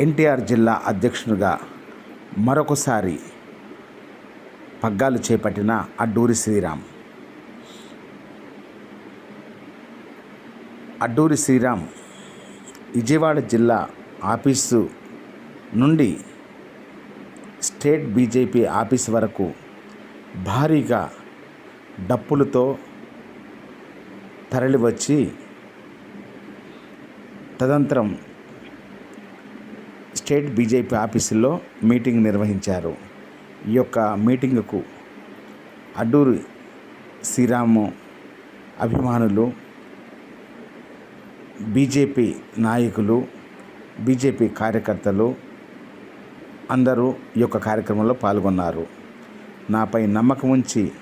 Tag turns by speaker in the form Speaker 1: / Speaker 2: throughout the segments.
Speaker 1: ఎన్టీఆర్ జిల్లా అధ్యక్షునిగా మరొకసారి పగ్గాలు చేపట్టిన అడ్డూరి శ్రీరామ్. అడ్డూరి శ్రీరామ్ విజయవాడ జిల్లా ఆఫీసు నుండి స్టేట్ బీజేపీ ఆఫీస్ వరకు భారీగా డప్పులతో తరలివచ్చి తదంతరం స్టేట్ బీజేపీ ఆఫీసులో మీటింగ్ నిర్వహించారు. ఈ యొక్క మీటింగుకు అడ్డూరి శ్రీరాము అభిమానులు బీజేపీ నాయకులు బీజేపీ కార్యకర్తలు అందరూ ఈ యొక్క కార్యక్రమంలో పాల్గొన్నారు. నాపై నమ్మకం ఉంచి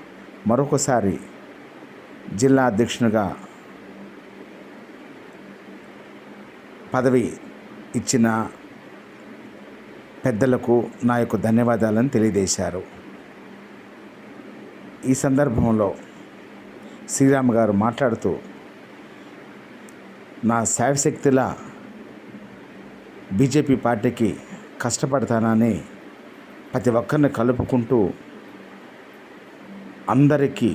Speaker 1: మరొకసారి జిల్లా అధ్యక్షునిగా పదవి ఇచ్చిన పెద్దలకు నా యొక్క ధన్యవాదాలను తెలియజేశారు. ఈ సందర్భంలో శ్రీరామ్ గారు మాట్లాడుతూ నా శాయశక్తిలా బీజేపీ పార్టీకి కష్టపడతానని ప్రతి ఒక్కరిని కలుపుకుంటూ అందరికీ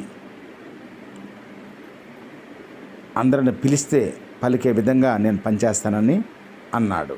Speaker 1: అందరిని పిలిస్తే పలికే విధంగా నేను పనిచేస్తానని అన్నాడు.